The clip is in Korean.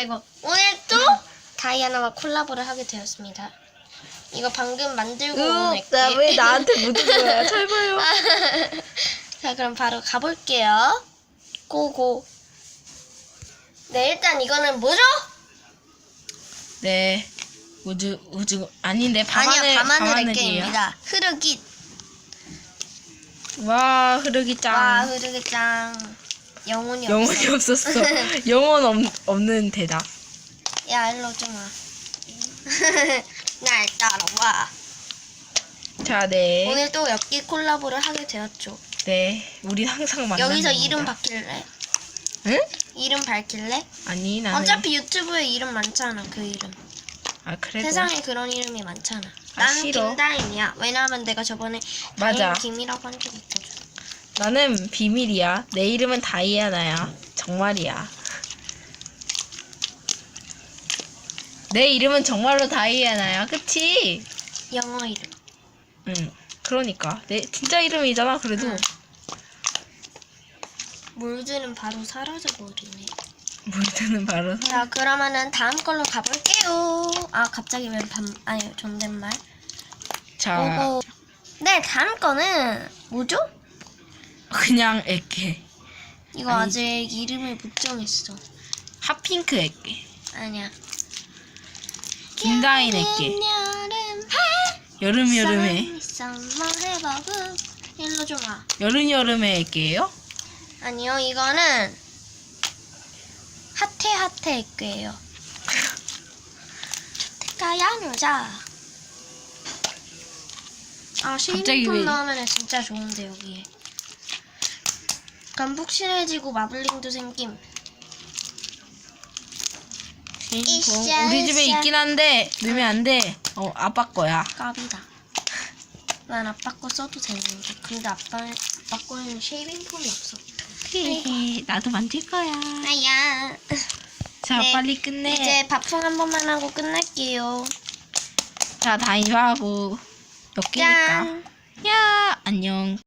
아이고 오늘 또 다이아나와 콜라보를 하게 되었습니다. 이거 방금 만들고 온. 나왜 나한테 묻은 거야? 잘 봐요. 자 그럼 바로 가볼게요. 고고. 네 일단 이거는 뭐죠? 네. 우주 우주 아닌데 밤하늘 아니요 밤하늘. 액기입니다. 흐르기. 와 흐르기 짱. 와 흐르기 짱. 영혼이 영혼이 없어. 없었어. 영혼 없, 없는 대답. 야 일로 좀 와. 날 따라와. 자, 네. 오늘 또 엽기 콜라보를 하게 되었죠. 네. 우리 항상 만나. 여기서 이름 밝힐래? 응? 이름 밝힐래? 아니 나는. 어차피 유튜브에 이름 많잖아 그 이름. 아 그래도. 세상에 그런 이름이 많잖아. 아, 나는 싫어. 김다임이야. 왜냐하면 내가 저번에 맞아. 김이라고 한적 있거든. 나는 비밀이야. 내 이름은 다이아나야. 정말이야. 내 이름은 정말로 다이아나야. 그치? 영어 이름. 응. 그러니까 내 진짜 이름이잖아. 그래도 응. 물들은 바로 사라져 버리네. 물드는 바로 사. 자 그러면은 다음 걸로 가볼게요. 아 갑자기 왜반 아니 존댓말. 자, 오고. 네 다음 거는 뭐죠? 그냥 애게 이거 아니. 아직 이름을 못 정했어. 핫핑크 애게 아니야. 김다인 애게 여름 여름 여름에 썸머 해버그 일로 좀 와. 여름 여름에 애게예요? 아니요 이거는 핫해 핫해 액괴예요. 가야 여자. 아 갑자기 넣으면 진짜 좋은데 여기에. 그럼 푹신해지고 마블링도 생김. 이샤, 우리 집에 이샤. 있긴 한데 넣으면 안 돼. 어 아빠 거야. 깝이다. 난 아빠 거 써도 되는데 근데 아빠 아빠 거에는 쉐이빙 폼이 없어. 히히 나도 만질 거야. 아야. 자 네, 빨리 끝내. 이제 밥풍 한 번만 하고 끝낼게요. 자 다이하고 엮이니까. 짠. 야 안녕.